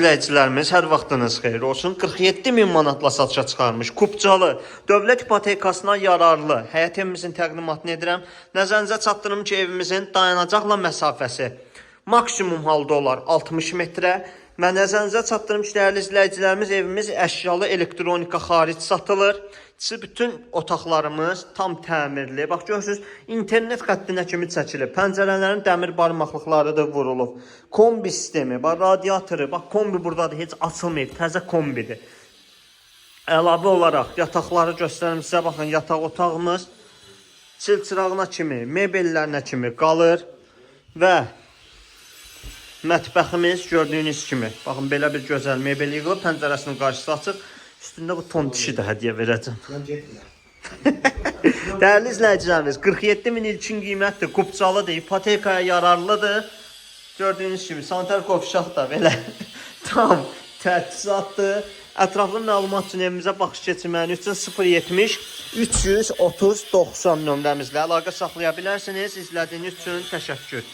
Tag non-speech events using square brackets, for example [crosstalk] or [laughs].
İzləyicilərimiz hər vaxtınız xeyir olsun. 47 min manatla satışa çıxarmış Kupcalı dövlət ipotekasına yararlı həyət evimizin təqdimatını edirəm. Nəzərinizə çatdırım ki, evimizin dayanacaqla məsafəsi maksimum halda olar 60 metrə. Mən nəzərinizə çatdırım ki, dəyərli izləyicilərimiz, evimiz əşyalı elektronika xaric satılır. İçi bütün otaqlarımız tam təmirli. Bax görürsüz, internet xəttinə kimi çəkilib. Pəncərələrin dəmir barmaqlıqları da vurulub. Kombi sistemi, bax radiatoru, bax kombi burdadır, heç açılmayıb, təzə kombidir. Əlavə olaraq yataqları göstərim sizə. Baxın, yataq otağımız çilçırağına kimi, mebellərinə kimi qalır və mətbəximiz gördüyünüz kimi. Baxın, belə bir gözəl mebel yığılıb, pəncərəsinin qarşısı açıq. Üstündə bu ton dişi də hədiyyə verəcəm. [laughs] Dəyərli izləyicilərimiz, 47 min ilkin qiymətdir, qupcalıdır, ipotekaya yararlıdır. Gördüyünüz kimi sanitar qovşaq da belə [laughs] tam təchizatdır. Ətraflı məlumat üçün evimizə baxış keçirməyin üçün 070 330 90 nömrəmizlə əlaqə saxlaya bilərsiniz. İzlədiyiniz üçün təşəkkür.